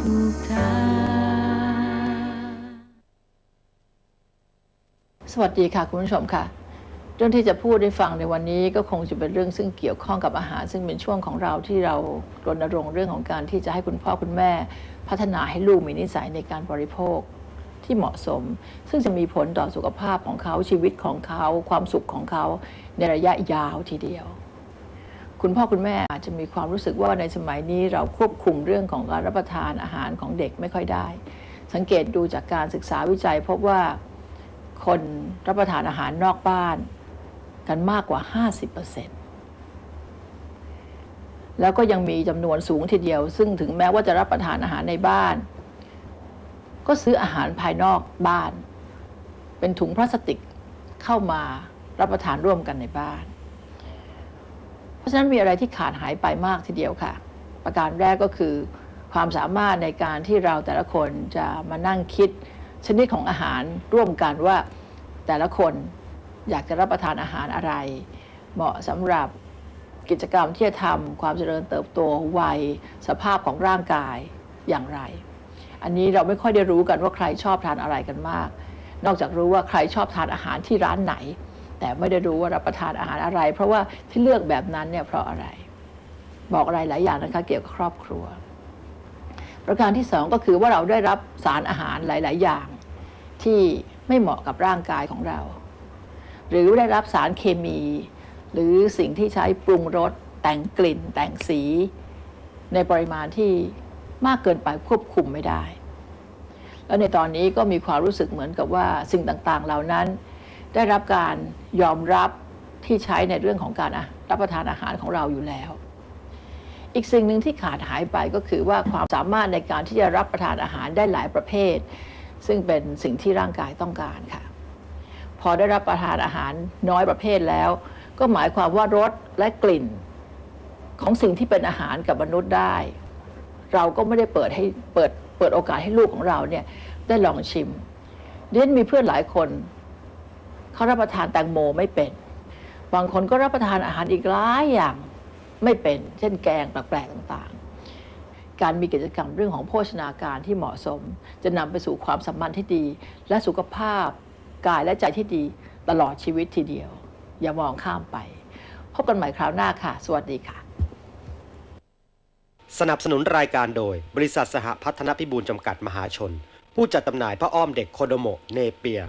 สวัสดีค่ะคุณผู้ชมค่ะ เรื่องที่จะพูดให้ฟังในวันนี้ก็คงจะเป็นเรื่องซึ่งเกี่ยวข้องกับอาหาร ซึ่งเป็นช่วงของเราที่เรารณรงค์เรื่องของการที่จะให้คุณพ่อคุณแม่ พัฒนาให้ลูกมีนิสัยในการบริโภคที่เหมาะสม ซึ่งจะมีผลต่อสุขภาพของเขาชีวิตของเขา ความสุขของเขาในระยะยาวทีเดียว คุณพ่อคุณแม่อาจจะมีความรู้สึกว่าในสมัยนี้เราควบคุมเรื่องของการรับประทานอาหารของเด็กไม่ค่อยได้ สังเกตดูจากการศึกษาวิจัย พบว่าคนรับประทานอาหารนอกบ้านกันมากกว่า 50%แล้วก็ยังมีจำนวนสูงทีเดียว ซึ่งถึงแม้ว่าจะรับประทานอาหารในบ้าน ก็ซื้ออาหารภายนอกบ้าน เป็นถุงพลาสติกเข้ามารับประทานร่วมกันในบ้านะฉะนั้นมีอะไรที่ขาดหายไปมากทีเดียวค่ะ ประการแรกก็คือ ความสามารถในการที่เราแต่ละคนจะมานั่งคิด ชนิดของอาหารร่วมกันว่าแต่ละคนอยากจะรับประทานอาหารอะไร เหมาะสำหรับกิจกรรมที่จะทำความเจริญเติบโตวัยสภาพของร่างกายอย่างไร อันนี้เราไม่ค่อยได้รู้กันว่าใครชอบทานอะไรกันมาก นอกจากรู้ว่าใครชอบทานอาหารที่ร้านไหน แต่ไม่ได้รู้ว่ารับประทานอาหารอะไร เพราะว่าที่เลือกแบบนั้นเนี่ยเพราะอะไร บอกอะไรหลายอย่างนะคะเกี่ยวกับครอบครัว ประการที่สองก็คือว่าเราได้รับสารอาหารหลาย ๆ อย่าง ที่ไม่เหมาะกับร่างกายของเรา หรือได้รับสารเคมี หรือสิ่งที่ใช้ปรุงรสแต่งกลิ่น แต่งสี ในปริมาณที่มากเกินไปควบคุมไม่ได้ แล้วในตอนนี้ก็มีความรู้สึกเหมือนกับว่าสิ่งต่างๆ เหล่านั้น ได้รับการยอมรับที่ใช้ในเรื่องของการรับประทานอาหารของเราอยู่แล้ว อีกสิ่งหนึ่งที่ขาดหายไปก็คือว่าความสามารถในการที่จะรับประทานอาหารได้หลายประเภท ซึ่งเป็นสิ่งที่ร่างกายต้องการค่ะ พอได้รับประทานอาหารน้อยประเภทแล้ว ก็หมายความว่ารสและกลิ่น ของสิ่งที่เป็นอาหารกับมนุษย์ได้ เราก็ไม่ได้เปิดให้เปิดเปิดโอกาสให้ลูกของเราเนี่ยได้ลองชิมเดนมีเพื่อนหลายคน เขารับประทานแตงโมไม่เป็น บางคนก็รับประทานอาหารอีกหลายอย่างไม่เป็น เช่นแกงแปลกๆต่างๆ การมีกิจกรรมเรื่องของโภชนาการที่เหมาะสม จะนำไปสู่ความสัมพันธ์ที่ดี และสุขภาพกายและใจที่ดีตลอดชีวิตทีเดียว อย่ามองข้ามไป พบกันใหม่คราวหน้าค่ะ สวัสดีค่ะ สนับสนุนรายการโดย บริษัทสหพัฒนพิบูลจำกัดมหาชน ผู้จัดจำหน่ายผ้าอ้อมเด็กโคโดโมเนเปีย